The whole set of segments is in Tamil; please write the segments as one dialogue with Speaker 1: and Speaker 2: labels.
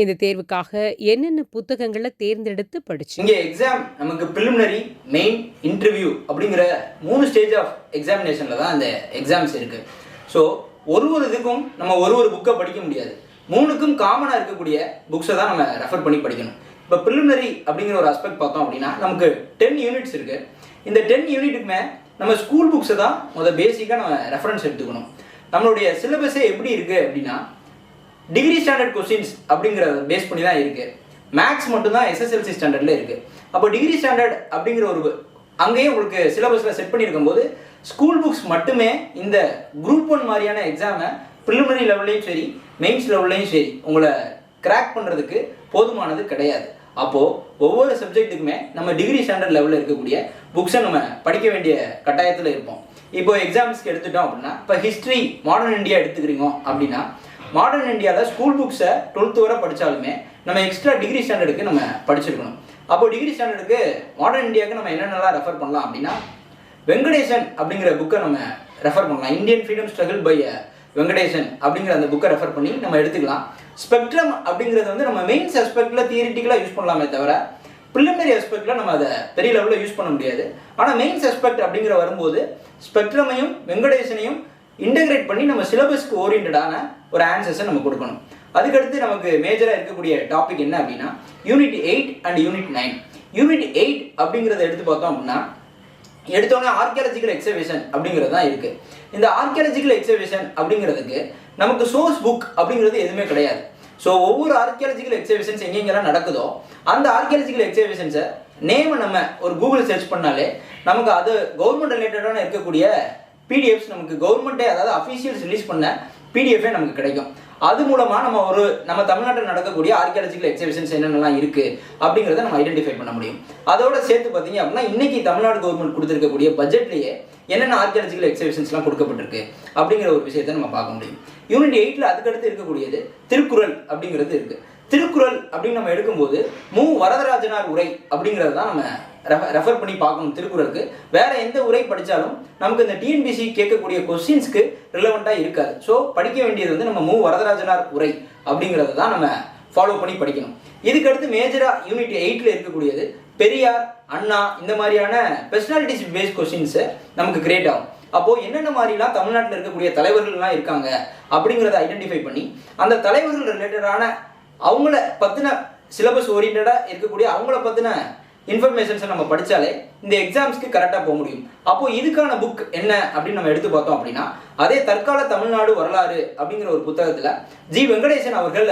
Speaker 1: இந்த தேர்வுக்காக என்னென்ன புத்தகங்களை தேர்ந்தெடுத்து படிச்சீங்க
Speaker 2: இங்கே எக்ஸாம் நமக்கு பிலிமினரி மெயின் இன்டர்வியூ அப்படிங்கிற மூணு ஸ்டேஜ் ஆஃப் எக்ஸாமினேஷனில் தான் அந்த எக்ஸாம்ஸ் இருக்குது ஸோ ஒரு ஒரு இதுக்கும் நம்ம ஒரு ஒரு புக்கை படிக்க முடியாது. மூணுக்கும் காமனாக இருக்கக்கூடிய புக்ஸை தான் நம்ம ரெஃபர் பண்ணி படிக்கணும். இப்போ ப்ரிலிமினரி அப்படிங்கிற ஒரு அஸ்பெக்ட் பார்த்தோம் அப்படின்னா நமக்கு டென் யூனிட்ஸ் இருக்குது இந்த டென் யூனிட்டுக்குமே நம்ம ஸ்கூல் புக்ஸை தான் முதல் பேசிக்காக நம்ம ரெஃபரன்ஸ் எடுத்துக்கணும். நம்மளுடைய சிலபஸே எப்படி இருக்குது அப்படின்னா டிகிரி ஸ்டாண்டர்ட் கொஸ்டின்ஸ் அப்படிங்கிறத பேஸ் பண்ணி தான் இருக்குது மேக்ஸ் மட்டும்தான் எஸ்எஸ்எல்சி ஸ்டாண்டர்டில் இருக்குது அப்போ டிகிரி ஸ்டாண்டர்ட் அப்படிங்கிற ஒரு அங்கேயே உங்களுக்கு சிலபஸில் செட் பண்ணியிருக்கும் போது ஸ்கூல் புக்ஸ் மட்டுமே இந்த குரூப் ஒன் மாதிரியான எக்ஸாமை ப்ரிலிமினரி லெவல்லையும் சரி மெயின்ஸ் லெவல்லையும் சரி உங்களை கிராக் பண்ணுறதுக்கு போதுமானது கிடையாது. அப்போது ஒவ்வொரு சப்ஜெக்ட்டுக்குமே நம்ம டிகிரி ஸ்டாண்டர்ட் லெவலில் இருக்கக்கூடிய புக்ஸை நம்ம படிக்க வேண்டிய கட்டாயத்தில் இருப்போம். இப்போ எக்ஸாம்ஸ்க்கு எடுத்துட்டோம் அப்படின்னா இப்போ ஹிஸ்ட்ரி மாடர்ன் இந்தியா எடுத்துக்கிறீங்க அப்படின்னா மாடர்ன் இந்தியாவில் ஸ்கூல் புக்ஸை டுவெல்த்து வரை படித்தாலுமே நம்ம எக்ஸ்ட்ரா டிகிரி ஸ்டாண்டர்டுக்கு நம்ம படிச்சிருக்கணும். அப்போ டிகிரி ஸ்டாண்டர்டுக்கு மாடர்ன் இந்தியாவுக்கு நம்ம என்னென்னலாம் ரெஃபர் பண்ணலாம் அப்படின்னா வெங்கடேசன் அப்படிங்கிற புக்கை நம்ம ரெஃபர் பண்ணலாம். Indian freedom struggle by Venkatesan அப்படிங்கிற அந்த புக்கை ரெஃபர் பண்ணி நம்ம எடுத்துக்கலாம். ஸ்பெக்ட்ரம் அப்படிங்கிறது வந்து நம்ம மெயின் சஸ்பெக்டில் தியரிட்டிக்கலாக யூஸ் பண்ணலாமே தவிர ப்ரிலிமினரி அஸ்பெக்டில் நம்ம அதை பெரிய லெவலில் யூஸ் பண்ண முடியாது. ஆனால் மெயின் சஸ்பெக்ட் அப்படிங்கிற வரும்போது ஸ்பெக்ட்ரமையும் வெங்கடேசனையும் இன்டகிரேட் பண்ணி நம்ம சிலபஸ்க்கு ஓரியன்டான ஒரு ஆன்சர்ஸை நம்ம கொடுக்கணும். அதுக்கடுத்து நமக்கு மேஜராக இருக்கக்கூடிய டாபிக் என்ன அப்படின்னா unit eight and unit nine unit eight அப்படிங்கிறத எடுத்து பார்த்தோம் அப்படின்னா எடுத்தோடனே ஆர்கியாலஜிக்கல் எக்ஸபிஷன் அப்படிங்கிறது தான் இருக்குது இந்த ஆர்கியாலஜிக்கல் எக்ஸபிஷன் அப்படிங்கிறதுக்கு நமக்கு சோர்ஸ் புக் அப்படிங்கிறது எதுவுமே கிடையாது. ஸோ ஒவ்வொரு ஆர்கியாலஜிக்கல் எக்ஸபிஷன்ஸ் எங்கெங்கெல்லாம் நடக்குதோ அந்த ஆர்கியாலஜிக்கல் எக்ஸபிஷன்ஸை நேமை நம்ம ஒரு கூகுள் சர்ச் பண்ணாலே நமக்கு அது கவர்மெண்ட் ரிலேட்டடான இருக்கக்கூடிய பிடிஎஃப்ஸ் நமக்கு கவர்மெண்ட்டே அதாவது அஃபீஷியல்ஸ் ரிலீஸ் பண்ண பிடிஎஃபே நமக்கு கிடைக்கும். அது மூலமாக நம்ம ஒரு நம்ம தமிழ்நாட்டில் நடக்கக்கூடிய ஆர்கியாலஜிக்கல் எக்ஸிபிஷன்ஸ் என்னென்னலாம் இருக்குது அப்படிங்கிறத நம்ம ஐடென்டிஃபை பண்ண முடியும். அதோட சேர்த்து பார்த்தீங்க அப்படின்னா இன்றைக்கி தமிழ்நாடு கவர்மெண்ட் கொடுத்துருக்கக்கூடிய பட்ஜெட்லேயே என்னென்ன ஆர்கியாலஜிக்கல் எக்ஸிபிஷன்ஸ்லாம் கொடுக்கப்பட்டிருக்கு அப்படிங்கிற ஒரு விஷயத்தை நம்ம பார்க்க முடியும். யூனிட் எயிட்டில் அதுக்கடுத்து இருக்கக்கூடியது திருக்குறள் அப்படிங்கிறது இருக்குது திருக்குறள் அப்படின்னு நம்ம எடுக்கும்போது மு வரதராஜனார் உரை அப்படிங்கிறது தான் நம்ம ரெஃபர் பண்ணி பார்க்கணும் திருக்குறளுக்கு. வேற எந்த உரை படித்தாலும் நமக்கு இந்த டிஎன்பிசி கேட்கக்கூடிய கொஸ்டின்ஸ்க்கு ரிலவெண்ட்டாக இருக்காது. ஸோ படிக்க வேண்டியது வந்து நம்ம மு வரதராஜனார் உரை அப்படிங்கிறத தான் நம்ம ஃபாலோ பண்ணி படிக்கணும். இதுக்கடுத்து மேஜராக யூனிட் எயிட்டில் இருக்கக்கூடியது பெரியார் அண்ணா இந்த மாதிரியான பெர்சனாலிட்டிஸ் பேஸ் கொஸ்டின்ஸு நமக்கு கிரியேட் ஆகும். அப்போது என்னென்ன மாதிரிலாம் தமிழ்நாட்டில் இருக்கக்கூடிய தலைவர்கள்லாம் இருக்காங்க அப்படிங்கிறத ஐடென்டிஃபை பண்ணி அந்த தலைவர்கள் ரிலேட்டடான அவங்கள பற்றின சிலபஸ் ஓரியன்டாக இருக்கக்கூடிய அவங்கள பற்றின இன்ஃபர்மேஷன்ஸை நம்ம படித்தாலே இந்த எக்ஸாம்ஸ்க்கு கரெக்டாக போக முடியும். அப்போது இதுக்கான புக் என்ன அப்படின்னு நம்ம எடுத்து பார்த்தோம் அப்படின்னா அதே தற்கால தமிழ்நாடு வரலாறு அப்படிங்கிற ஒரு புத்தகத்தில் ஜி வெங்கடேசன் அவர்கள்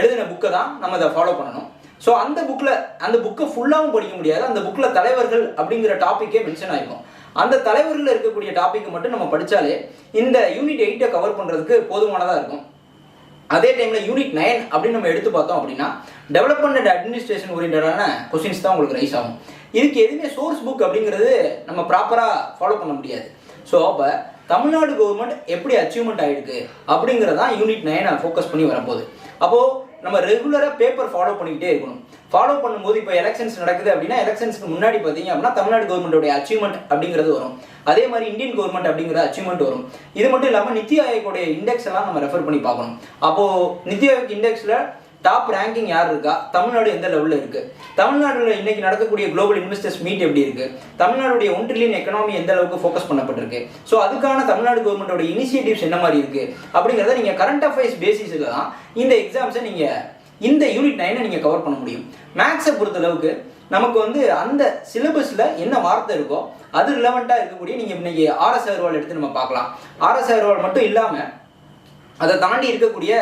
Speaker 2: எழுதின புக்கை தான் நம்ம அதை ஃபாலோ பண்ணணும். ஸோ அந்த புக்கில் அந்த புக்கை ஃபுல்லாகவும் படிக்க முடியாது. அந்த புக்கில் தலைவர்கள் அப்படிங்கிற டாப்பிக்கே மென்ஷன் ஆகிருக்கும் அந்த தலைவர்களில் இருக்கக்கூடிய டாப்பிக்கை மட்டும் நம்ம படித்தாலே இந்த யூனிட் எயிட்டை கவர் பண்ணுறதுக்கு போதுமானதாக இருக்கும். அதே டைமில் யூனிட் நைன் அப்படின்னு நம்ம எடுத்து பார்த்தோம் அப்படின்னா டெவலப்மெண்ட் அண்ட் அட்மினிஸ்ட்ரேஷன் ஓரியன்டான கொஸ்டின்ஸ் தான் உங்களுக்கு ரைஸ் ஆகும். இதுக்கு எதுவுமே சோர்ஸ் புக் அப்படிங்கிறது நம்ம ப்ராப்பராக ஃபாலோ பண்ண முடியாது. ஸோ அப்போ தமிழ்நாடு கவர்மெண்ட் எப்படி அச்சீவ்மெண்ட் ஆகிருக்கு அப்படிங்கிறதான் யூனிட் நைனை ஃபோக்கஸ் பண்ணி வரப்போகுது. அப்போது நம்ம ரெகுலராக பேப்பர் ஃபாலோ பண்ணிக்கிட்டே இருக்கணும். ஃபாலோ பண்ணும்போது இப்போ எலெக்ஷன்ஸ் நடக்குது அப்படின்னா எலெக்ஷன்ஸ்க்கு முன்னாடி பார்த்தீங்க அப்படின்னா தமிழ்நாடு கவர்மெண்ட்டோட அச்சீவ்மெண்ட் அப்படிங்கிறது வரும். அதே மாதிரி இந்தியன் கவர்மெண்ட் அப்படிங்கிற அச்சீவ்மெண்ட் வரும். இது மட்டும் இல்லாமல் நித்தி ஆயோடைய இண்டெக்ஸ் எல்லாம் நம்ம ரெஃபர் பண்ணி பார்க்கணும். அப்போது நித்தி ஆயோக் இண்டெக்ஸில் டாப் ரேங்கிங் யார் இருக்கா? தமிழ்நாடு எந்த லெவலில் இருக்கு? தமிழ்நாடுல இன்னைக்கு நடக்கக்கூடிய குளோபல் இன்வெஸ்டர்ஸ் மீட் எப்படி இருக்கு? தமிழ்நாடுடைய ஒன் ட்ரில்லியன் எக்கனாமி எந்த அளவுக்கு ஃபோக்கஸ் பண்ணப்பட்டிருக்கு? ஸோ அதுக்கான தமிழ்நாடு கவர்மெண்டோட இனிஷியேட்டிவ்ஸ் என்ன மாதிரி இருக்கு? அப்படிங்கிறத நீங்கள் கரண்ட் அஃபேர்ஸ் பேசிஸில் தான் இந்த எக்ஸாம்ஸை நீங்கள் இந்த யூனிட் நைனை நீங்கள் கவர் பண்ண முடியும். மேக்ஸை பொறுத்தளவுக்கு நமக்கு வந்து அந்த சிலபஸில் என்ன வார்த்தை இருக்கோ அது ரிலவெண்ட்டாக இருக்கக்கூடிய நீங்கள் இன்னைக்கு ஆர்எஸ் அகர்வால் எடுத்து நம்ம பார்க்கலாம். ஆர்எஸ் அகர்வால் மட்டும் இல்லாமல் அதை தாண்டி இருக்கக்கூடிய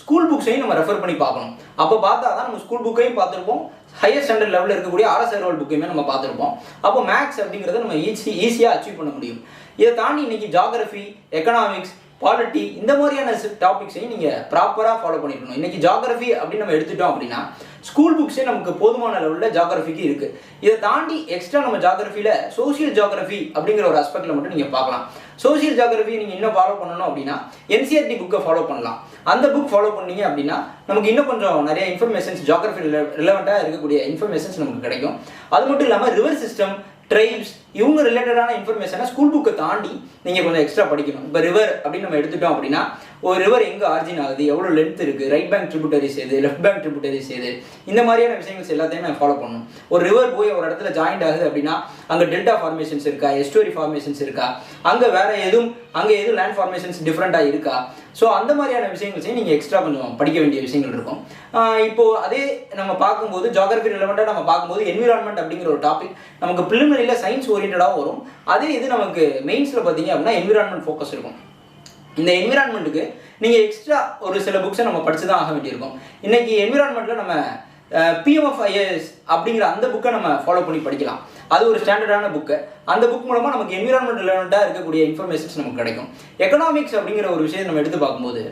Speaker 2: ஸ்கூல் புக்ஸையும் நம்ம ரெஃபர் பண்ணி பார்க்கணும். அப்போ பார்த்தா தான் நம்ம ஸ்கூல் புக்கையும் பார்த்துருப்போம். ஹையர் ஸ்டாண்டர்ட் லெவலில் இருக்கக்கூடிய ஆர்எஸ் அகர்வால் புக்கையுமே நம்ம பார்த்துருப்போம். அப்போ மேக்ஸ் அப்படிங்கிறத நம்ம ஈஸி ஈஸியாக அச்சீவ் பண்ண முடியும். இதை தாண்டி இன்னைக்கு ஜாகிரஃபி எக்கனாமிக்ஸ் பாலிட்டி இந்த மாதிரியான டாபிக்ஸையும் நீங்கள் ப்ராப்பராக ஃபாலோ பண்ணிக்கணும் இன்றைக்கி ஜாகிரஃபி அப்படின்னு நம்ம எடுத்துட்டோம் அப்படின்னா ஸ்கூல் புக்ஸே நமக்கு போதுமான லெவலில் ஜாகிரஃபிக்கு இருக்குது இதை தாண்டி எக்ஸ்ட்ரா நம்ம ஜாகிரஃபியில் சோசியல் ஜாகிரஃபி அப்படிங்கிற ஒரு அஸ்பெக்டில் மட்டும் நீங்கள் பார்க்கலாம். சோசியல் ஜாகிரஃபி நீங்கள் இன்னும் ஃபாலோ பண்ணணும் அப்படின்னா என்சிஆர்டி புக்கை ஃபாலோ பண்ணலாம். அந்த புக் ஃபாலோ பண்ணீங்க அப்படின்னா நமக்கு இன்னும் கொஞ்சம் நிறைய இன்ஃபர்மேஷன்ஸ் ஜாகிரஃபி ரிலவெண்ட்டாக இருக்கக்கூடிய இன்ஃபர்மேஷன்ஸ் நமக்கு கிடைக்கும். அது மட்டும் இல்லாமல் ரிவர் சிஸ்டம் ட்ரைப்ஸ் இவங்க ரிலேட்டடான இன்ஃபர்மேஷனை ஸ்கூல் புக்கை தாண்டி நீங்கள் கொஞ்சம் எக்ஸ்ட்ரா படிக்கணும். இப்போ ரிவர் அப்படின்னு நம்ம எடுத்துட்டோம் அப்படின்னா ஒரு ரிவர் எங்கே ஆர்ஜின் ஆகுது எவ்வளோ லென்த் இருக்குது ரைட் பேங்க் ட்ரிபியூட்டரிஸ் எது லெஃப்ட் பேங்க் ட்ரிபியூட்டரிஸ் எது இந்த மாதிரியான விஷயங்கள் எல்லாத்தையும் நான் ஃபாலோ பண்ணணும். ஒரு ரிவர் போய் ஒரு இடத்துல ஜாயிண்ட் ஆகுது அப்படின்னா அங்கே டெல்டா ஃபார்மேஷன்ஸ் இருக்கா எஸ்டோரி ஃபார்மேஷன்ஸ் இருக்கா அங்கே வேற எதுவும் அங்கே எதுவும் லேண்ட் ஃபார்மேஷன்ஸ் டிஃப்ரெண்ட்டாக இருக்கா? ஸோ அந்த மாதிரியான விஷயங்களையும் நீங்கள் எக்ஸ்ட்ரா கொஞ்சம் படிக்க வேண்டிய விஷயங்கள் இருக்கும். இப்போது இப்போ அதே நம்ம பார்க்கும்போது ஜாகிரபி ரிலவெண்ட்டாக நம்ம பார்க்கும்போது என்விரான்மெண்ட் அப்படிங்கிற ஒரு டாபிக் நமக்கு ப்ரிலிமினரியில் சயின்ஸ் ஓரியன்டாகவும் வரும். அதே இது நமக்கு மெயின்ஸில் பார்த்தீங்க அப்படின்னா என்விரான்மெண்ட் ஃபோக்கஸ் இருக்கும். இந்த என்விரான்மெண்ட்டுக்கு நீங்கள் எக்ஸ்ட்ரா ஒரு சில புக்ஸை நம்ம படித்து தான் ஆக வேண்டியிருக்கும். இன்றைக்கி என்விரான்மெண்ட்டில் நம்ம பிஎம்எஃப்ஐஎஸ் அப்படிங்கிற அந்த புக்கை நம்ம ஃபாலோ பண்ணி படிக்கலாம். அது ஒரு ஸ்டாண்டர்டான புக்கு அந்த புக் மூலமாக நமக்கு என்விரான்மெண்ட் ரிலவெண்ட்டாக இருக்கக்கூடிய இன்ஃபர்மேஷன்ஸ் நமக்கு கிடைக்கும். எக்கனாமிக்ஸ் அப்படிங்கிற ஒரு விஷயத்தை நம்ம எடுத்து பார்க்கும்போது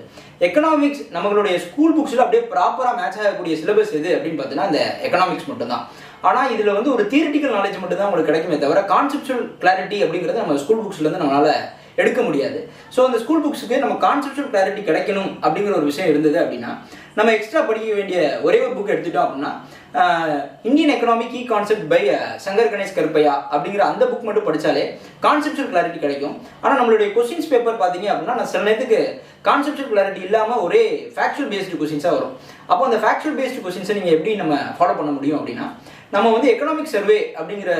Speaker 2: எக்கனாமிக்ஸ் நம்மளுடைய ஸ்கூல் புக்ஸில் அப்படியே ப்ராப்பராக மேட்ச் ஆகக்கூடிய சிலபஸ் எது அப்படின்னு பார்த்தீங்கன்னா அந்த எக்கனாமிக்ஸ் மட்டும்தான். ஆனால் இதில் வந்து ஒரு தியரிட்டிக்கல் நாலேஜ் மட்டும் தான் உங்களுக்கு கிடைக்குமே தவிர கான்செப்டுவல் கிளாரிட்டி அப்படிங்கிறது நம்ம ஸ்கூல் புக்ஸ்லேருந்து நம்மளால் எடுக்க முடியாது. ஸோ அந்த ஸ்கூல் புக்ஸுக்கு நம்ம கான்செப்சுவல் கிளாரிட்டி கிடைக்கணும் அப்படிங்கிற ஒரு விஷயம் இருந்தது அப்படின்னா நம்ம எக்ஸ்ட்ரா படிக்க வேண்டிய ஒரே ஒரு புக் எடுத்துட்டோம் அப்படின்னா Indian economic key concept by Shankar Ganesh Karuppiah அப்படிங்கிற அந்த புக் மட்டும் படித்தாலே கான்செப்சுவல் கிளாரிட்டி கிடைக்கும். ஆனால் நம்மளுடைய கொஸ்டின்ஸ் பேப்பர் பார்த்தீங்க அப்படின்னா நான் சில நேரத்துக்கு கான்செப்சுவல் கிளாரிட்டி இல்லாமல் ஒரே ஃபேக்சுவல் பேஸ்டு கொஸ்டின்ஸாக வரும். அப்போ அந்த ஃபேக்சுவல் பேஸ்டு கொஸ்டின்ஸை நீங்கள் எப்படி நம்ம ஃபாலோ பண்ண முடியும் அப்படின்னா நம்ம வந்து எக்கனாமிக் சர்வே அப்படிங்கிற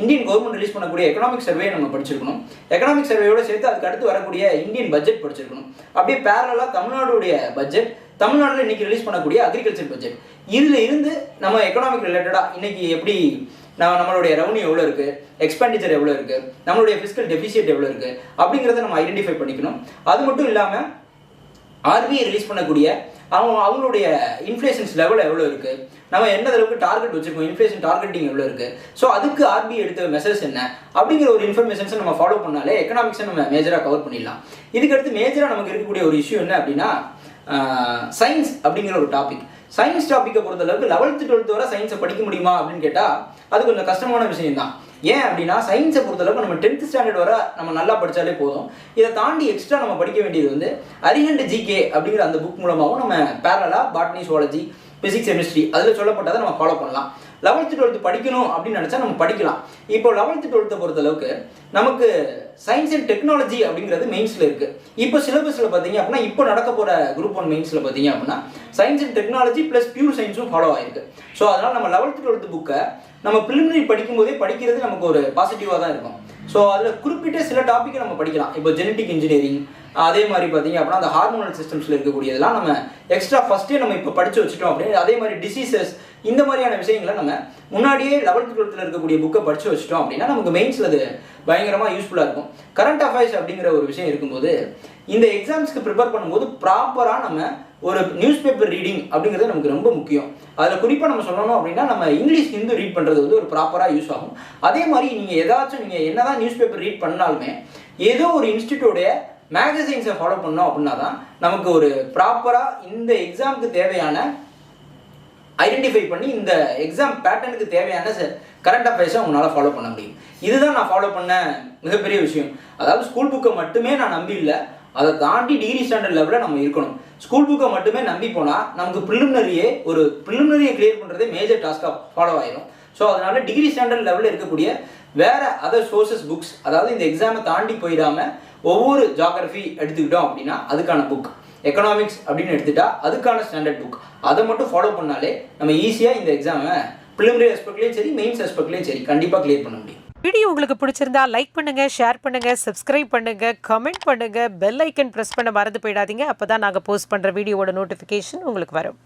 Speaker 2: இந்தியன் கவர்மெண்ட் ரிலீஸ் பண்ணக்கூடிய எக்கனாமிக் சர்வே நம்ம படிச்சிருக்கணும். எக்கனாமிக் சர்வேயோட சேர்த்து அதுக்கு அடுத்து வரக்கூடிய இந்தியன் பட்ஜெட் படிச்சிருக்கணும். அப்படியே பேரலாக தமிழ்நாடுடைய பட்ஜெட் தமிழ்நாட்டில் இன்னைக்கு ரிலீஸ் பண்ணக்கூடிய அக்ரிகல்ச்சர் பட்ஜெட் இதில் இருந்து நம்ம எக்கனாமிக் ரிலேட்டடாக இன்னைக்கு எப்படி நம்ம நம்மளுடைய ரெவன்யூ எவ்வளோ இருக்குது எக்ஸ்பெண்டிச்சர் எவ்வளோ இருக்குது நம்மளுடைய ஃபிஸ்கல் டெபிசிட் எவ்வளோ இருக்குது அப்படிங்கிறத நம்ம ஐடென்டிஃபை பண்ணிக்கணும். அது மட்டும் இல்லாமல் ஆர்பிஐ ரிலீஸ் பண்ணக்கூடிய அவங்க அவங்களுடைய இன்ஃப்ளேஷன்ஸ் லெவல் எவ்வளோ இருக்குது நம்ம எந்த அளவுக்கு டார்கெட் வச்சுருக்கோம்? இன்ஃப்ளேஷன் டார்கெட்டிங் எவ்வளோ இருக்குது ஸோ அதுக்கு ஆர்பிஐ எடுத்த மெசேஜ் என்ன? அப்படிங்கிற ஒரு இன்ஃபர்மேஷன்ஸை நம்ம ஃபாலோ பண்ணாலே எக்கனாமிக்ஸை நம்ம மேஜராக கவர் பண்ணிடலாம். இதுக்கடுத்து மேஜராக நமக்கு இருக்கக்கூடிய ஒரு இஷ்யூ என்ன அப்படின்னா சயின்ஸ் அப்படிங்கிற ஒரு டாபிக் சயின்ஸ் டாப்பிக்கை பொறுத்தளவுக்கு லெவல்த்து டுவெல்த் வரை சயின்ஸை படிக்க முடியுமா அப்படின்னு கேட்டால் அது கொஞ்சம் கஷ்டமான விஷயம் தான் ஏன் அப்படின்னா சயின்ஸை பொறுத்தளவுக்கு நம்ம டென்த் ஸ்டாண்டர்ட் வரை நம்ம நல்லா படித்தாலே போதும். இதை தாண்டி எக்ஸ்ட்ரா நம்ம படிக்க வேண்டியது வந்து அரிஹண்ட் ஜிகே அப்படிங்கிற அந்த புக் மூலமாகவும் நம்ம பேரலாக பாட்னி சுவாலஜி பிசிக்ஸ் கெமிஸ்ட்ரி அதில் சொல்லப்பட்டதை நம்ம ஃபாலோ பண்ணலாம். லெவல்த்து டுவெல்த்து படிக்கணும் அப்படின்னு நினச்சா நம்ம படிக்கலாம். இப்போ லெவல்த்து டுவெல்த்தை பொறுத்தளவுக்கு நமக்கு சயின்ஸ் அண்ட் டெக்னாலஜி அப்படிங்கிறது மெயின்ஸில் இருக்குது இப்போ சிலபஸில் பார்த்தீங்க அப்படின்னா இப்போ நடக்க போகிற குரூப் ஒன் மெயின்ஸில் பார்த்தீங்க அப்படின்னா science and technology plus pure சயின்ஸும் follow ஆயிருக்கு. ஸோ அதனால் நம்ம லெவல்த்து டுவெல்த்து புக்கை நம்ம ப்ரிலிமினரி படிக்கும்போதே படிக்கிறது நமக்கு ஒரு பாசிட்டிவாக தான் இருக்கும். ஸோ அதில் குறிப்பிட்ட சில டாப்பிக்கை நம்ம படிக்கலாம். இப்போ ஜெனட்டிக் இன்ஜினியரிங் அதே மாதிரி பார்த்தீங்க அப்படின்னா அந்த ஹார்மோனல் சிஸ்டம்ஸில் இருக்கக்கூடியதெல்லாம் நம்ம எக்ஸ்ட்ரா ஃபஸ்ட்டே நம்ம இப்போ படித்து வச்சுட்டோம் அப்படின்னு அதே மாதிரி டிசீசஸ் இந்த மாதிரியான விஷயங்களை நம்ம முன்னாடியே லெவல்த் டுவெல்த்தில் இருக்கக்கூடிய புக்கை படித்து வச்சுட்டோம் அப்படின்னா நமக்கு மெயின்ஸில் அது பயங்கரமாக யூஸ்ஃபுல்லாக இருக்கும். கரண்ட் அஃபேர்ஸ் அப்படிங்கிற ஒரு விஷயம் இருக்கும்போது இந்த எக்ஸாம்ஸ்க்கு ப்ரிப்பேர் பண்ணும்போது ப்ராப்பராக நம்ம ஒரு நியூஸ் பேப்பர் ரீடிங் அப்படிங்கிறது நமக்கு ரொம்ப முக்கியம். அதில் குறிப்பாக நம்ம சொல்லணும் அப்படின்னா நம்ம இங்கிலீஷ் ஹிந்து ரீட் பண்ணுறது வந்து ஒரு ப்ராப்பராக யூஸ் ஆகும். அதே மாதிரி நீங்கள் ஏதாச்சும் நீங்கள் என்ன தான் நியூஸ் பேப்பர் ரீட் பண்ணாலுமே ஏதோ ஒரு இன்ஸ்டியூட்டோடைய மேகசைன்ஸை ஃபாலோ பண்ணோம் அப்படின்னா தான் நமக்கு ஒரு ப்ராப்பராக இந்த எக்ஸாமுக்கு தேவையான ஐடென்டிஃபை பண்ணி இந்த எக்ஸாம் பேட்டர்னுக்கு தேவையான கரண்ட் அஃபேர்ஸை உங்களால் ஃபாலோ பண்ண முடியும். இதுதான் நான் ஃபாலோ பண்ண மிகப்பெரிய விஷயம். அதாவது ஸ்கூல் புக்கை மட்டுமே நான் நம்பி இல்லை அதை தாண்டி டிகிரி ஸ்டாண்டர்ட் லெவலில் நம்ம இருக்கணும். ஸ்கூல் புக்கை மட்டுமே நம்பி போனால் நமக்கு ப்ரிலிமினரியே ஒரு ப்ரிலிமினரியை கிளியர் பண்ணுறதே மேஜர் டாஸ்க்காக ஃபாலோ ஆயிரும். ஸோ அதனால டிகிரி ஸ்டாண்டர்ட் லெவலில் இருக்கக்கூடிய வேற அதர் சோர்சஸ் புக்ஸ் அதாவது இந்த எக்ஸாமை தாண்டி போயிடாமல் ஒவ்வொரு ஜாகிரஃபி எடுத்துக்கிட்டோம் அப்படின்னா அதுக்கான புக் எக்கனாமிக்ஸ் அப்படின்னு எடுத்துட்டா அதுக்கான ஸ்டாண்டர்ட் புக் அதை மட்டும் ஃபாலோ பண்ணாலே நம்ம ஈஸியாக இந்த எக்ஸாமை ப்ரிலிமினரி ஆஸ்பெக்ட்லேயும் சரி மெயின்ஸ் ஆஸ்பெக்ட்லேயும் சரி கண்டிப்பாக கிளியர் பண்ண முடியும்.
Speaker 1: வீடியோ உங்களுக்கு பிடிச்சிருந்தா லைக் பண்ணுங்க ஷேர் பண்ணுங்க சப்ஸ்கிரைப் பண்ணுங்க கமெண்ட் பண்ணுங்க பெல் ஐக்கன் பிரஸ் பண்ண மறந்து போயிடாதீங்க. அப்பதான் நாங்கள் போஸ்ட் பண்ணுற வீடியோவோட நோட்டிஃபிகேஷன் உங்களுக்கு வரும்.